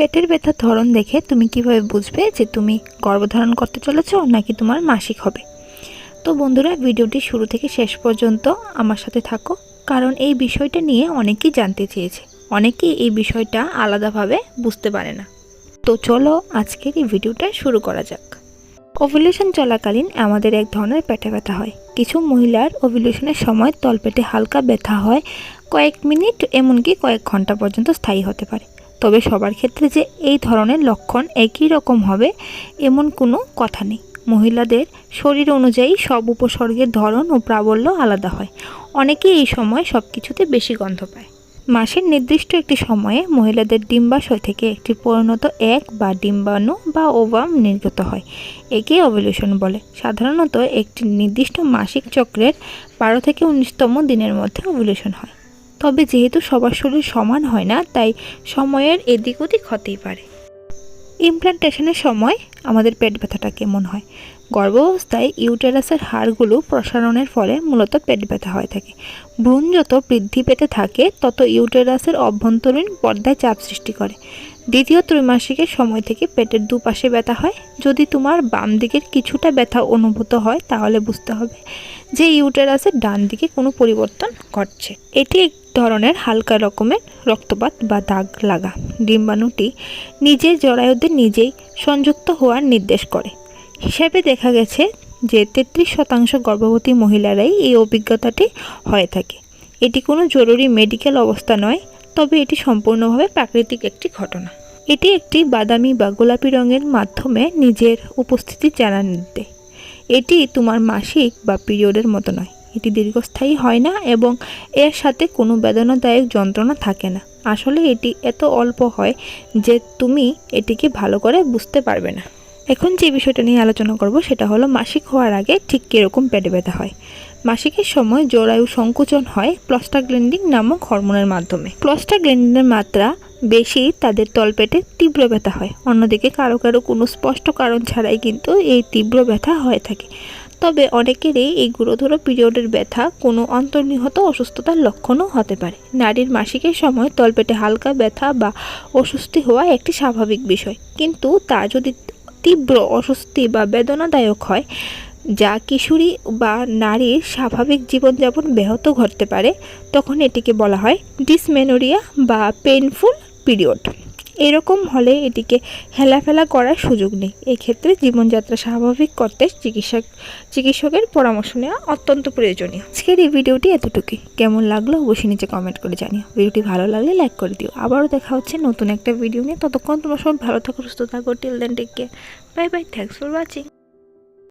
পেটের ব্যথার ধরন দেখে তুমি কীভাবে বুঝবে যে তুমি গর্ভধারণ করতে চলেছো নাকি তোমার মাসিক হবে? তো বন্ধুরা, ভিডিওটি শুরু থেকে শেষ পর্যন্ত আমার সাথে থাকো, কারণ এই বিষয়টা নিয়ে অনেকেই জানতে চেয়েছে। অনেকেই এই বিষয়টা আলাদাভাবে বুঝতে পারে না। তো চলো আজকের এই ভিডিওটা শুরু করা যাক। ওভুলেশন চলাকালীন আমাদের এক ধরনের পেটে ব্যথা হয়। কিছু মহিলার ওভুলেশনের সময় তলপেটে হালকা ব্যথা হয় কয়েক মিনিট, এমনকি কয়েক ঘণ্টা পর্যন্ত স্থায়ী হতে পারে। তবে সবার ক্ষেত্রে যে এই ধরনের লক্ষণ একই রকম হবে, এমন কোনো কথা নেই। মহিলাদের শরীর অনুযায়ী সব উপসর্গের ধরন ও প্রাবল্য আলাদা হয়। অনেকেই এই সময় সব কিছুতে বেশি গন্ধ পায়। মাসের নির্দিষ্ট একটি সময়ে মহিলাদের ডিম্বাশয় থেকে একটি পরিণত এক বা ডিম্বাণু বা ওবাম নির্গত হয়। একে অভলিউশন বলে। সাধারণত একটি নির্দিষ্ট মাসিক চক্রের বারো থেকে উনিশতম দিনের মধ্যে অভলিউশন হয়। তবে যেহেতু সবার শরীর সমান হয় না, তাই সময়ের এদিক ওদিক হতেই পারে। ইমপ্লান্টেশনের সময় আমাদের পেট ব্যথাটা কেমন হয়? গর্ভাবস্থায় ইউটেরাসের হাড়গুলো প্রসারণের ফলে মূলত পেট ব্যথা হয়ে থাকে। ভ্রূণ যত বৃদ্ধি পেতে থাকে, তত ইউটেরাসের অভ্যন্তরীণ পর্দায় চাপ সৃষ্টি করে। দ্বিতীয় ত্রৈমাসিকের সময় থেকে পেটের দুপাশে ব্যথা হয়। যদি তোমার বাম দিকের কিছুটা ব্যথা অনুভূত হয়, তাহলে বুঝতে হবে যে ইউটেরাসের ডান দিকে কোনো পরিবর্তন ঘটছে। এটি এক ধরনের হালকা রকমের রক্তপাত বা দাগ লাগা। ডিম্বাণুটি নিজের জরায়ুতে নিজেই সংযুক্ত হওয়ার নির্দেশ করে। হিসাবে দেখা গেছে যে তেত্রিশ শতাংশ গর্ভবতী মহিলারাই এই অভিজ্ঞতাটি হয়ে থাকে। এটি কোনো জরুরি মেডিকেল অবস্থা নয়, তবে এটি সম্পূর্ণভাবে প্রাকৃতিক একটি ঘটনা। এটি একটি বাদামি বা গোলাপি রঙের মাধ্যমে নিজের উপস্থিতি জানান দিতে। এটি তোমার মাসিক বা পিরিয়ডের মতো নয়। এটি দীর্ঘস্থায়ী হয় না এবং এর সাথে কোনো বেদনাদায়ক যন্ত্রণা থাকে না। আসলে এটি এত অল্প হয় যে তুমি এটিকে ভালো করে বুঝতে পারবে না। এখন যে বিষয়টা নিয়ে আলোচনা করব সেটা হলো মাসিক হওয়ার আগে ঠিক কীরকম পেটে ব্যথা হয়। মাসিকের সময় জরায়ু সংকোচন হয় প্লস্টাগ্ল্যান্ডিং নামক হরমোনের মাধ্যমে। প্লস্টাগ্ল্যান্ডিনের মাত্রা বেশি, তাদের তলপেটে তীব্র ব্যথা হয়। অন্যদিকে কারও কারও কোনো স্পষ্ট কারণ ছাড়াই কিন্তু এই তীব্র ব্যথা হয়ে থাকে। তবে অনেকেরই এই গুরুতর পিরিয়ডের ব্যথা কোনো অন্তর্নিহত অসুস্থতার লক্ষণও হতে পারে। নারীর মাসিকের সময় তলপেটে হালকা ব্যথা বা অস্বস্তি হওয়া একটি স্বাভাবিক বিষয়। কিন্তু তা যদি তীব্র অস্বস্তি বা বেদনাদায়ক হয়, যা কিশোরী বা নারীর স্বাভাবিক জীবনযাপন ব্যাহত ঘটতে পারে, তখন এটিকে বলা হয় ডিসমেনোরিয়া বা পেইনফুল পিরিয়ড। এরকম হলে এটিকে হেলাফেলা করার সুযোগ নেই। এক্ষেত্রে জীবনযাত্রা স্বাভাবিক করতে চিকিৎসক, চিকিৎসকের পরামর্শ নেওয়া অত্যন্ত প্রয়োজনীয়। আজকের এই ভিডিওটি এতটুকুই। কেমন লাগল অবশ্যই নিচে কমেন্ট করে জানিও। ভিডিওটি ভালো লাগলে লাইক করে দিও। আবারও দেখা হচ্ছে নতুন একটা ভিডিও নিয়ে। ততক্ষণ তোমার সব ভালো থাকো, সুস্থ থাকো। Till then take care bye bye thanks for watching